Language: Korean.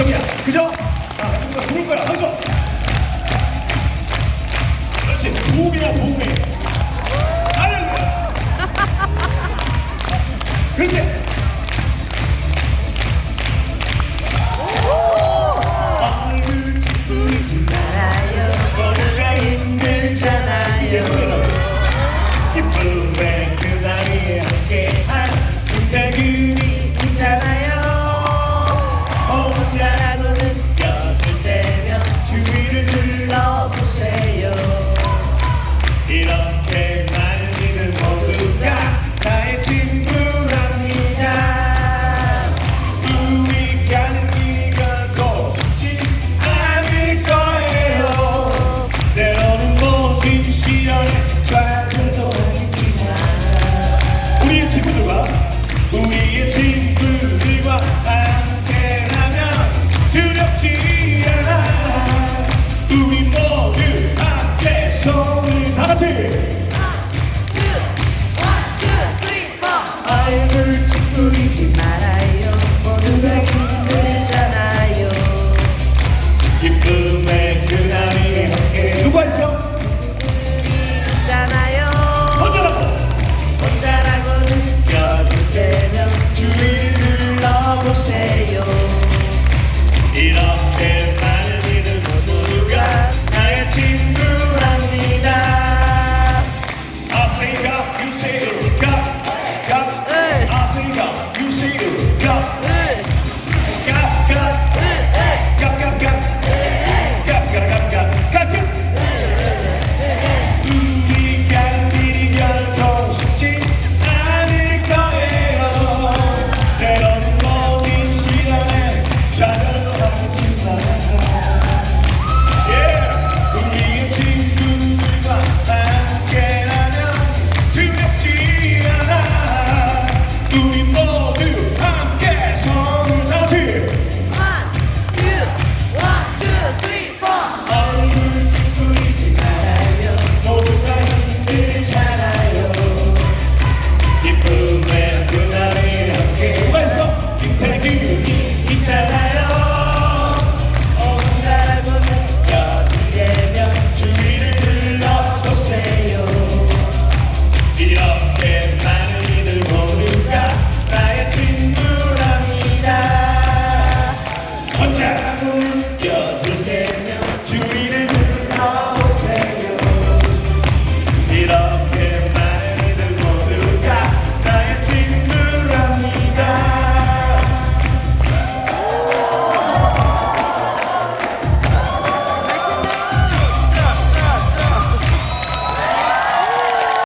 정이야. 그죠? 자, 우리가 부를 거야. 하죠. 그렇지. 호흡이. 하는 거야. 그렇지. 얼굴 울지 힘들잖아요. 그 함께한 순간들이 Yeah.